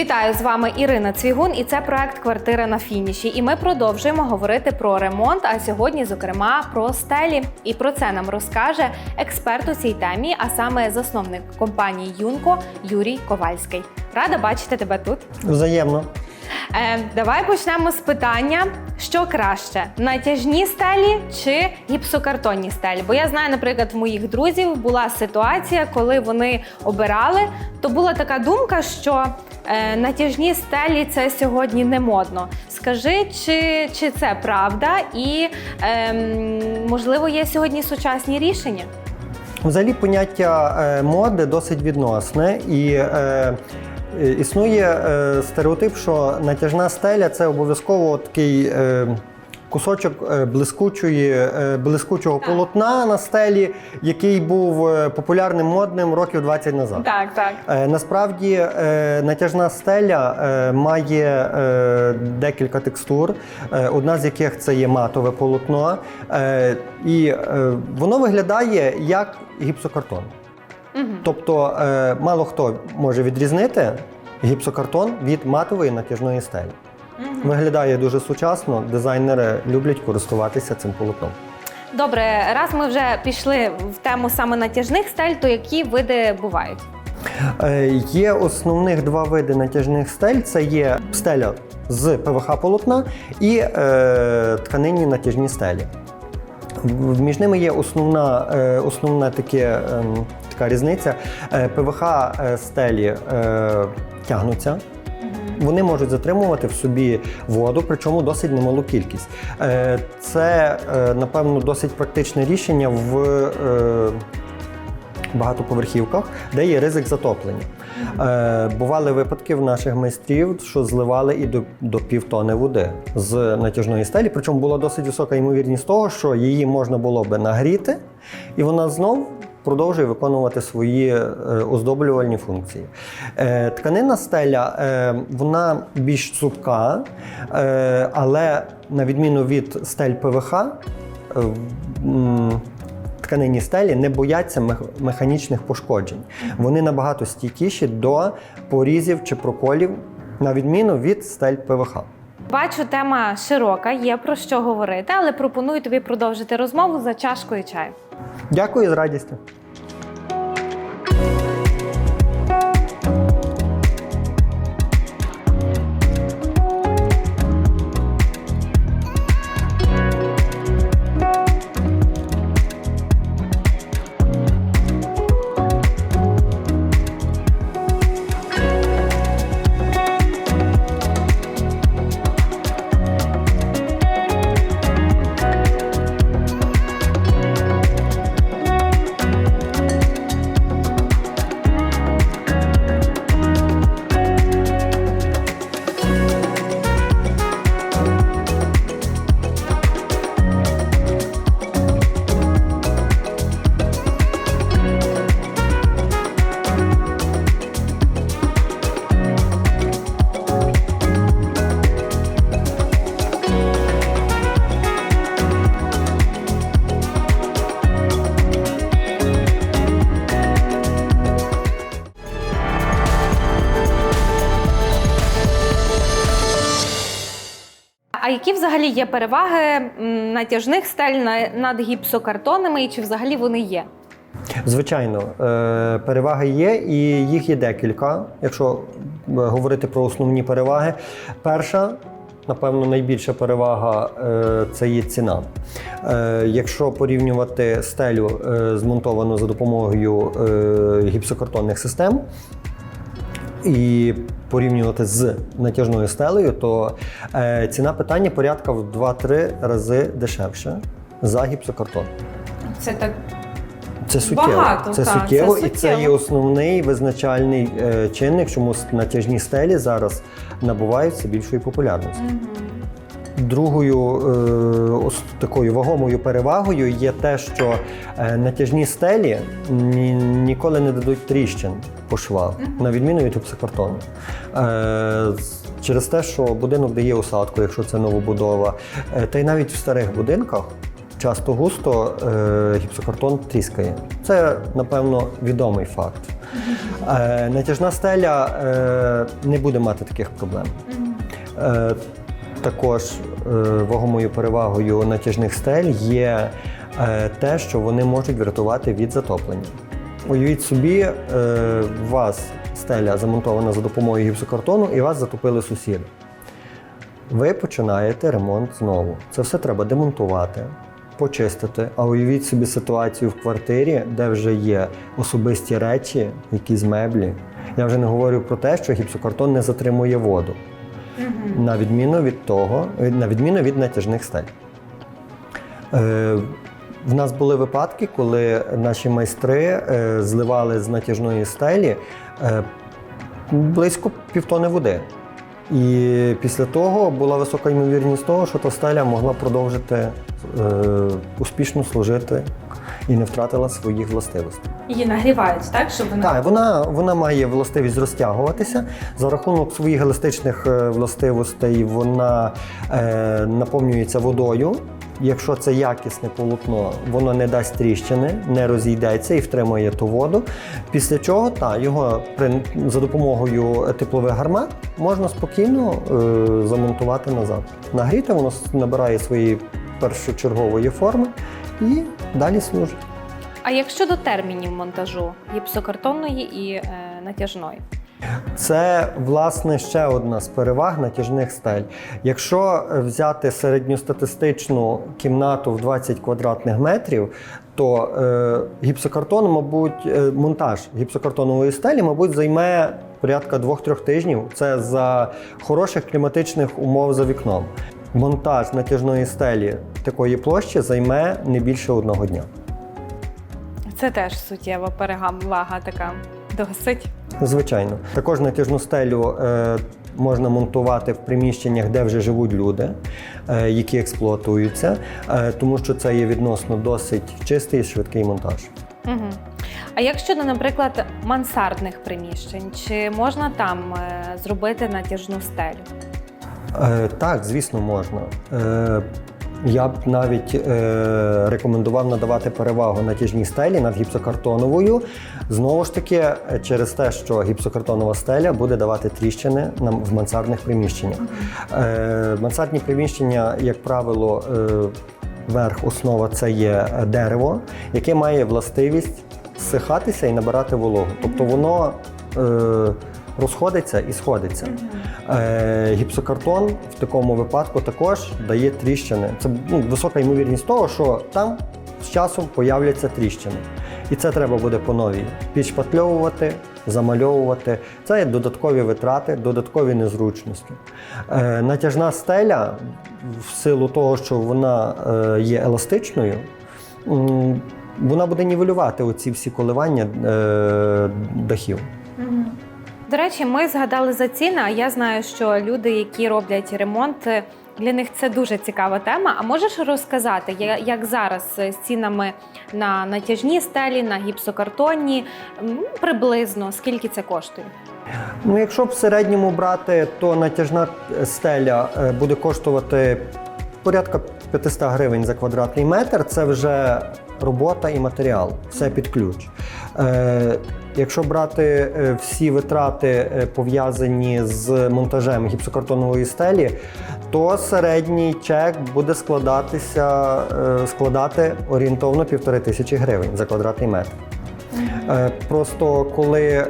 Вітаю з вами Ірина Цвігун, і це проект Квартира на фініші. І ми продовжуємо говорити про ремонт. А сьогодні, зокрема, про стелі. І про це нам розкаже експерт у цій темі, а саме засновник компанії Юнко Юрій Ковальський. Рада бачити тебе тут. Взаємно. Е, давай почнемо з питання: що краще: натяжні стелі чи гіпсокартонні стелі? Бо я знаю, наприклад, в моїх друзів була ситуація, коли вони обирали, то була така думка, що е, натяжні стелі це сьогодні не модно. Скажи, чи, чи це правда, і ем, можливо є сьогодні сучасні рішення? Взагалі поняття е, моди досить відносне і е, е, існує е, стереотип, що натяжна стеля це обов'язково такий. Е, Кусочок е, блискучої, блискучого полотна на стелі, який був популярним модним років 20 назад. Так, так. Насправді натяжна стеля має декілька текстур, одна з яких це є матове полотно, і воно виглядає як гіпсокартон. Тобто е, мало хто може відрізнити гіпсокартон від матової натяжної стелі. Виглядає дуже сучасно, дизайнери люблять користуватися цим полотном. Добре, раз ми вже пішли в тему саме натяжних стель, то які види бувають? Е, Є основних два види натяжних стель: це є стеля з ПВХ полотна і е, тканинні натяжні стелі. Між ними є основна, е, основна таке, ем, така різниця. Е, ПВХ е, стелі е, тягнуться. Вони можуть затримувати в собі воду, причому досить немалу кількість. Це, напевно, досить практичне рішення в багатоповерхівках, де є ризик затоплення. Бували випадки в наших майстрів, що зливали і до, до півтони води з натяжної стелі. Причому була досить висока ймовірність того, що її можна було би нагріти, і вона знов продовжує виконувати свої е, оздоблювальні функції. Е, Тканинна стеля е, вона більш цупка, але на відміну від стель ПВХ, м, тканинні стелі не бояться механічних пошкоджень. Вони набагато стійкіші до порізів чи проколів, на відміну від стель ПВХ. Бачу, тема широка, є про що говорити, але пропоную тобі продовжити розмову за чашкою чаю. Дякую з радістю. Які взагалі є переваги натяжних стель над гіпсокартонами, і чи взагалі вони є? Звичайно, е, переваги є, і їх є декілька. Якщо е, говорити про основні переваги, перша. Напевно, найбільша перевага е, це є ціна. Якщо порівнювати стелю, змонтовану за допомогою гіпсокартонних систем, і порівнювати з натяжною стелею, то е, ціна питання порядка в 2-3 рази дешевше за гіпсокартон. Це так Це суттєво. Багато, це, так, суттєво це і це є основний визначальний е, чинник, чому натяжні стелі зараз набувають все більшої популярності. Другою е, ос- такою вагомою перевагою є те, що е, натяжні стелі ні, ніколи не дадуть тріщин по швах, на відміну від гіпсокартону. Е, через те, що будинок дає осадку, якщо це новобудова, е, та й навіть в старих будинках часто густо е, гіпсокартон тріскає. Це, напевно, відомий факт. Е, натяжна стеля е, не буде мати таких проблем. Е, також е, вагомою перевагою натяжних стель є е, те, що вони можуть врятувати від затоплення. Уявіть собі, е, у вас стеля замонтована за допомогою гіпсокартону і вас затопили сусіди. Ви починаєте ремонт знову. Це все треба демонтувати, почистити. А уявіть собі ситуацію в квартирі, де вже є особисті речі, якісь меблі. Я вже не говорю про те, що гіпсокартон не затримує воду. На відміну від того, на відміну від натяжних стель. Е, в нас були випадки, коли наші майстри е, зливали з натяжної стелі е, близько півтони води. І після того була висока ймовірність того, що та стеля могла продовжити е, успішно служити і не втратила своїх властивостей. Її нагрівають, так? Щоб вона Так, вона, вона має властивість розтягуватися. За рахунок своїх еластичних е, властивостей вона е, наповнюється водою. Якщо це якісне полотно, воно не дасть тріщини, не розійдеться і втримує ту воду. Після чого та, його при, за допомогою теплових гармат можна спокійно е, замонтувати назад. Нагріти воно набирає своєї першочергової форми і далі служить. А як щодо термінів монтажу гіпсокартонної і е, натяжної? Це власне ще одна з переваг натяжних стель. Якщо взяти середньостатистичну кімнату в 20 квадратних метрів, то е, гіпсокартон, мабуть, е, монтаж гіпсокартонової стелі, мабуть, займе порядка 2-3 тижнів. Це за хороших кліматичних умов за вікном. Монтаж натяжної стелі такої площі займе не більше одного дня. Це теж суттєва перевага така досить. Звичайно, також натяжну стелю е, можна монтувати в приміщеннях, де вже живуть люди, е, які експлуатуються, е, тому що це є відносно досить чистий і швидкий монтаж. Угу. А як щодо, наприклад, мансардних приміщень, чи можна там зробити натяжну стелю? Так, звісно, можна. Я б навіть е, рекомендував надавати перевагу натяжній стелі над гіпсокартоновою. Знову ж таки, через те, що гіпсокартонова стеля буде давати тріщини нам в мансардних приміщеннях. Е, мансардні приміщення, як правило, е, верх, основа це є дерево, яке має властивість зсихатися і набирати вологу. Тобто воно. Е, Розходиться і сходиться. Е, гіпсокартон в такому випадку також дає тріщини. Це ну, висока ймовірність того, що там з часом появляться тріщини. І це треба буде по новій підшпатльовувати, замальовувати. Це є додаткові витрати, додаткові незручності. Е, натяжна стеля, в силу того, що вона е, є еластичною, вона буде нівелювати оці всі коливання е, дахів. До речі, ми згадали за ціни, а я знаю, що люди, які роблять ремонт, е, для них це дуже цікава тема. А можеш розказати, як зараз з цінами на натяжні стелі, на гіпсокартонні, приблизно скільки це коштує? Ну, якщо в середньому брати, то натяжна стеля е, буде коштувати порядка 500 гривень за квадратний метр. Це вже робота і матеріал, все під ключ. Якщо брати е, всі витрати, е, пов'язані з монтажем гіпсокартонової стелі, то середній чек буде складатися, е, складати орієнтовно півтори тисячі гривень за квадратний метр. Просто коли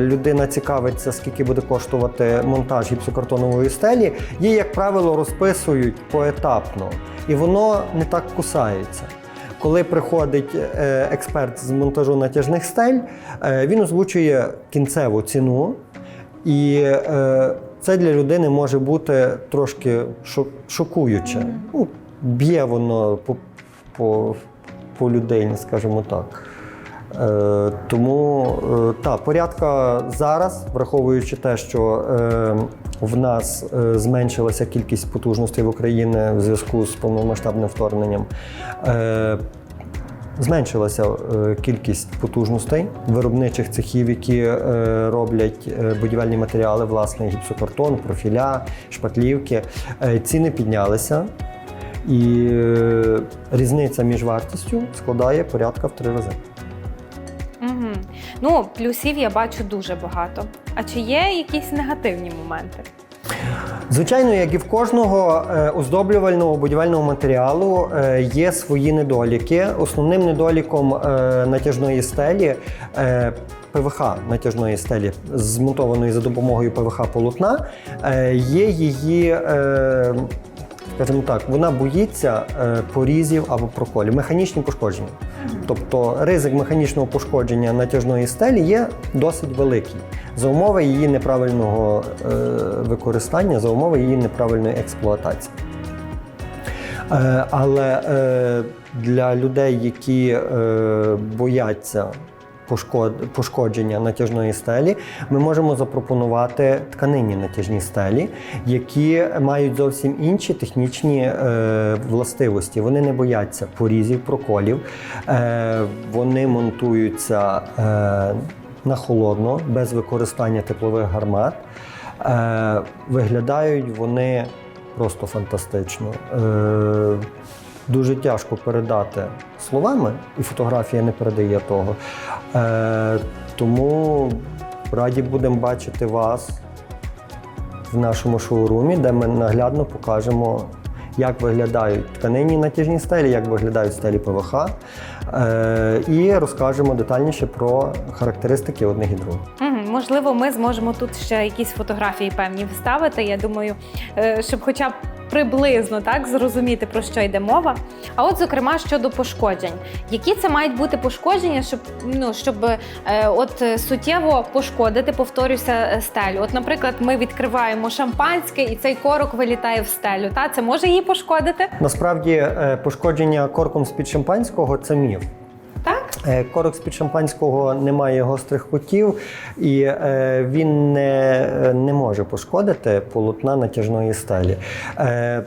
людина цікавиться, скільки буде коштувати монтаж гіпсокартонової стелі, її, як правило, розписують поетапно, і воно не так кусається. Коли приходить е, експерт з монтажу натяжних стель, е, він озвучує кінцеву ціну, і е, це для людини може бути трошки шо- шокуюче. Ну, б'є воно по, по, по людині, скажімо так. Е, тому е, та порядка зараз, враховуючи те, що е, в нас зменшилася кількість потужностей в Україні в зв'язку з повномасштабним вторгненням. Зменшилася кількість потужностей виробничих цехів, які роблять будівельні матеріали, власне, гіпсокартон, профіля, шпатлівки. Ціни піднялися. І різниця між вартістю складає порядка в три рази. Ну, плюсів я бачу дуже багато. А чи є якісь негативні моменти? Звичайно, як і в кожного е, оздоблювального будівельного матеріалу е, є свої недоліки. Основним недоліком е, натяжної стелі е, ПВХ натяжної стелі, змонтованої за допомогою ПВХ полотна, е, є її. Скажімо так, вона боїться е, порізів або проколів, механічні пошкодження. Тобто ризик механічного пошкодження натяжної стелі є досить великий за умови її неправильного е, використання, за умови її неправильної експлуатації. Е, але для людей, які бояться пошкодження натяжної стелі, ми можемо запропонувати тканинні натяжні стелі, які мають зовсім інші технічні е, властивості. Вони не бояться порізів, проколів, е, вони монтуються е, на холодно, без використання теплових гармат. Виглядають вони просто фантастично. Дуже тяжко передати словами, і фотографія не передає того. Е, тому раді будемо бачити вас в нашому шоурумі, де ми наглядно покажемо, як виглядають тканинні натяжні стелі, як виглядають стелі ПВХ, е, і розкажемо детальніше про характеристики одних і других. Можливо, ми зможемо тут ще якісь фотографії певні вставити. Я думаю, е, щоб хоча б приблизно так зрозуміти про що йде мова. А от, зокрема, щодо пошкоджень, які це мають бути пошкодження, щоб ну щоб е, от е, суттєво пошкодити, повторюся, е, стелю. От, наприклад, ми відкриваємо шампанське, і цей корок вилітає в стелю. Та це може її пошкодити? Насправді, е, пошкодження корком з-під шампанського це міф. Е, Корок з-під шампанського не має гострих кутів, і е, він не, не може пошкодити полотна натяжної стелі. Е,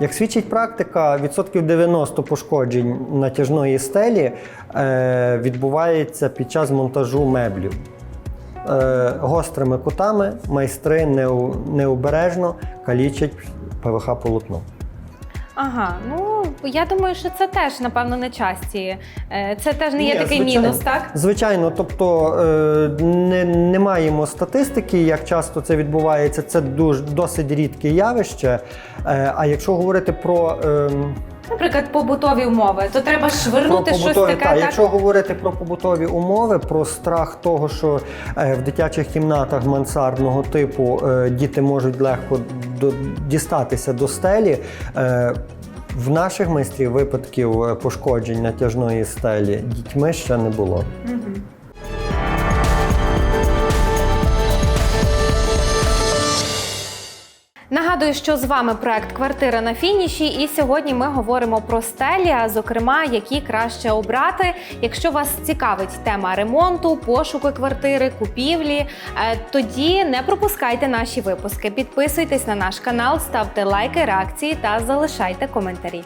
як свідчить практика, відсотків 90 пошкоджень натяжної стелі е, відбувається під час монтажу меблів. Е, гострими кутами майстри необережно калічать ПВХ полотно. Ага, ну я думаю, що це теж напевно не часті. Е, Це теж не є є такий звичайно. мінус, так? Звичайно, тобто е, не, не маємо статистики, як часто це відбувається. Це дуже досить рідке явище. Е, а якщо говорити про, е, Наприклад, побутові умови, то треба швирнути щось таке. та, так? якщо говорити про побутові умови, про страх того, що е, в дитячих кімнатах мансардного типу е, діти можуть легко дістатися до стелі. Е, в наших майстрів випадків пошкоджень натяжної стелі дітьми ще не було. Нагадую, що з вами проект Квартира на фініші, і сьогодні ми говоримо про стелі, а зокрема, які краще обрати. Якщо вас цікавить тема ремонту, пошуку квартири, купівлі, е, тоді не пропускайте наші випуски. Підписуйтесь на наш канал, ставте лайки, реакції та залишайте коментарі.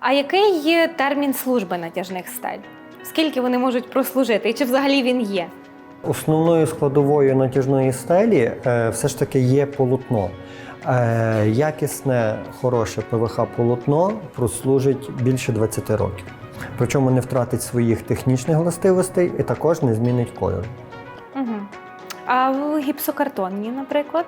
А який є термін служби натяжних стель? Скільки вони можуть прослужити, і чи взагалі він є? Основною складовою натяжної стелі е, все ж таки є полотно. Е, якісне, хороше ПВХ полотно прослужить більше 20 років. Причому не втратить своїх технічних властивостей і також не змінить кольору. Угу. А в гіпсокартонні, наприклад?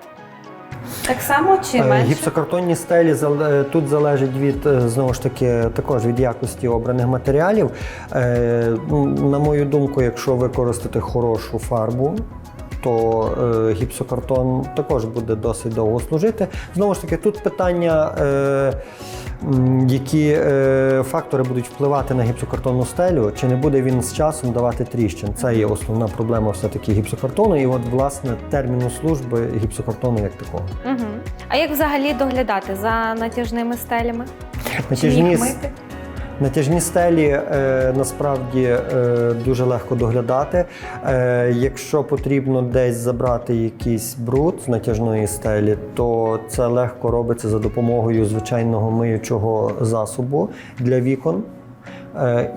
Так само чи Е, менше? Гіпсокартонні стелі е, тут залежить від е, знову ж таки також від якості обраних матеріалів. На мою думку, якщо використати хорошу фарбу, то е, гіпсокартон також буде досить довго служити. Знову ж таки, тут питання, е, які е, фактори будуть впливати на гіпсокартонну стелю, чи не буде він з часом давати тріщин. Це є основна проблема все-таки гіпсокартону. І от, власне, терміну служби гіпсокартону як такого. Угу. А як взагалі доглядати за натяжними стелями? Чи їх мити? Натяжні стелі е, насправді е, дуже легко доглядати. Е, якщо потрібно десь забрати якийсь бруд з натяжної стелі, то це легко робиться за допомогою звичайного миючого засобу для вікон.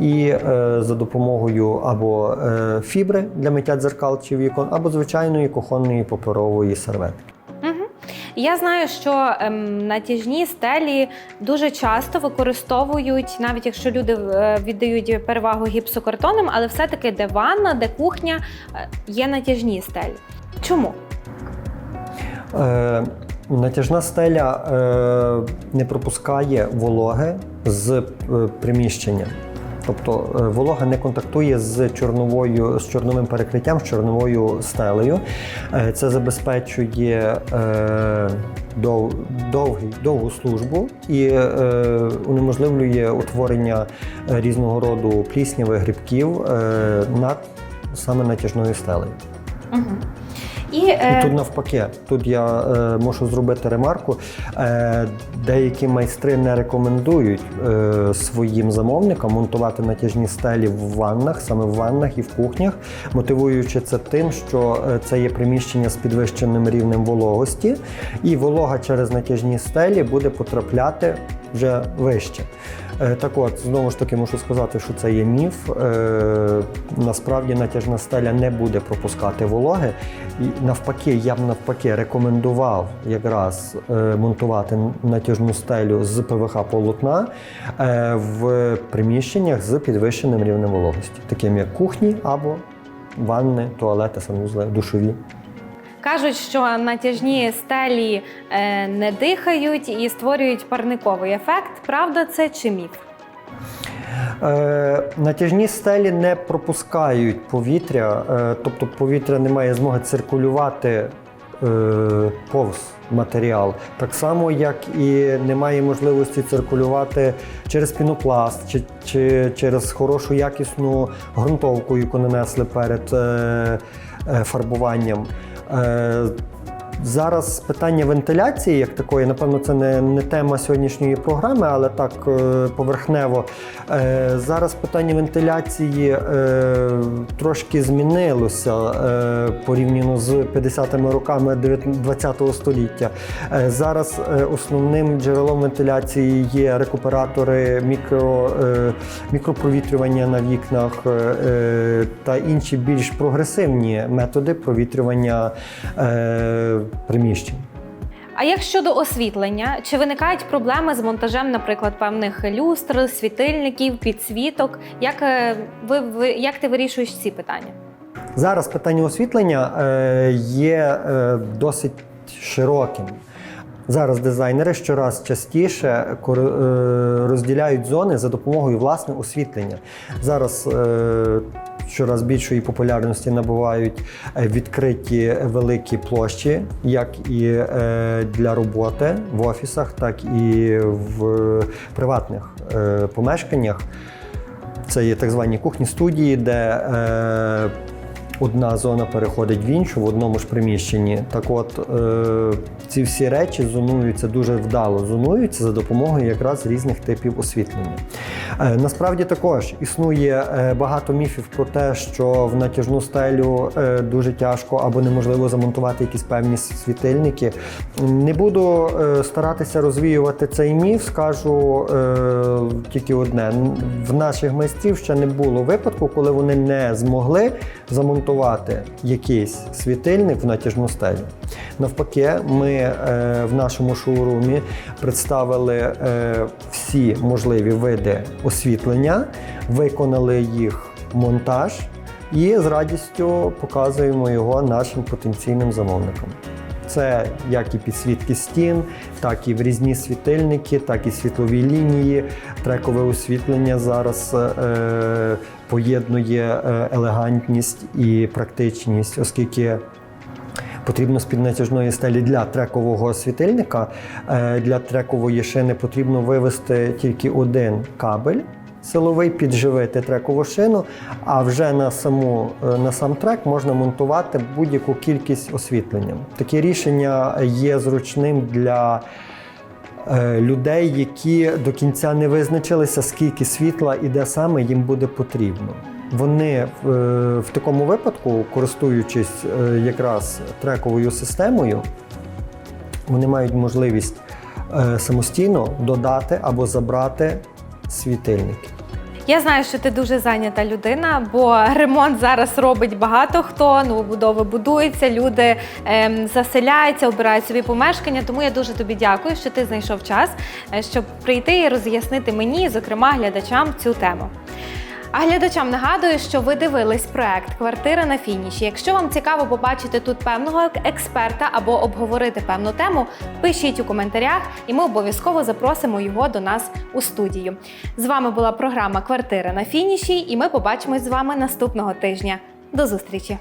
і за допомогою або фібри для миття дзеркал чи вікон, або звичайної кухонної паперової серветки. Я знаю, що ем, натяжні стелі дуже часто використовують, навіть якщо люди е, віддають перевагу гіпсокартонам, але все-таки де ванна, де кухня, е, є натяжні стелі. Чому? Е, натяжна стеля е, не пропускає вологи з е, приміщення. Тобто е, волога не контактує з чорновою, з чорновим перекриттям, з чорновою стелею. Е, Це забезпечує е, дов, довгий, довгу службу і унеможливлює утворення різного роду плісняви, грибків над саме натяжною стелею. Угу. І, І е, тут навпаки, тут я е, мушу зробити ремарку. Е, деякі майстри не рекомендують е, своїм замовникам монтувати натяжні стелі в ваннах, саме в ваннах і в кухнях, мотивуючи це тим, що е, це є приміщення з підвищеним рівнем вологості, і волога через натяжні стелі буде потрапляти вже вище. Е, Так от, знову ж таки, мушу сказати, що це є міф. Е, Насправді натяжна стеля не буде пропускати вологи. І навпаки, я б навпаки рекомендував якраз е, монтувати натяжну стелю з ПВХ полотна в приміщеннях з підвищеним рівнем вологості, таким як кухні або ванни, туалети, санвузли, душові. Кажуть, що натяжні стелі е, не дихають і створюють парниковий ефект. Правда, це чи міф? Е, натяжні стелі не пропускають повітря, е, тобто повітря не має змоги циркулювати е, повз матеріал. Так само, як і немає можливості циркулювати через пінопласт чи, чи через хорошу якісну ґрунтовку, яку нанесли перед е, е, фарбуванням. Е, Зараз питання вентиляції, як такої, напевно, це не, не тема сьогоднішньої програми, але так е, поверхнево. Е, Зараз питання вентиляції е, трошки змінилося е, порівняно з 50-ми роками 20 століття. Зараз основним джерелом вентиляції є рекуператори, мікро, мікропровітрювання на вікнах та інші більш прогресивні методи провітрювання приміщень. А як щодо освітлення, чи виникають проблеми з монтажем, наприклад, певних люстр, світильників, підсвіток? Як е, ви, ви як ти вирішуєш ці питання? Зараз питання освітлення е, є е, досить широким. Зараз дизайнери щораз частіше розділяють зони за допомогою власне освітлення. Зараз щораз більшої популярності набувають е, відкриті великі площі, як і е, для роботи в офісах, так і в приватних е, помешканнях. Це є так звані кухні студії, де одна зона переходить в іншу в одному ж приміщенні. Так от е, ці всі речі зонуються дуже вдало, зонуються за допомогою якраз різних типів освітлення. Е, насправді також існує е, багато міфів про те, що в натяжну стелю дуже тяжко або неможливо замонтувати якісь певні світильники. Не буду старатися розвіювати цей міф, скажу тільки одне: в наших майстрів ще не було випадку, коли вони не змогли замонтувати якийсь світильник в натяжну стелю. Навпаки, ми е, в нашому шоурумі представили е, всі можливі види освітлення, виконали їх монтаж і з радістю показуємо його нашим потенційним замовникам. Це як і підсвітки стін, так і врізні світильники, так і світлові лінії. Трекове освітлення зараз е, поєднує е, елегантність і практичність, оскільки потрібно з-під натяжної стелі для трекового світильника, е, для трекової шини потрібно вивести тільки один кабель. Силовий підживити трекову шину, а вже на саму е, на сам трек можна монтувати будь-яку кількість освітлення. Таке рішення є зручним для е, людей, які до кінця не визначилися, скільки світла і де саме їм буде потрібно. Вони е, в такому випадку, користуючись якраз трековою системою, вони мають можливість самостійно додати або забрати світильники. Я знаю, що ти дуже зайнята людина, бо ремонт зараз робить багато хто. Новобудови будуються, люди ем, заселяються, обирають собі помешкання. Тому я дуже тобі дякую, що ти знайшов час, е, щоб прийти і роз'яснити мені, зокрема глядачам, цю тему. А глядачам нагадую, що ви дивились проект Квартира на фініші. Якщо вам цікаво побачити тут певного експерта або обговорити певну тему, пишіть у коментарях, і ми обов'язково запросимо його до нас у студію. З вами була програма Квартира на фініші, і ми побачимось з вами наступного тижня. До зустрічі!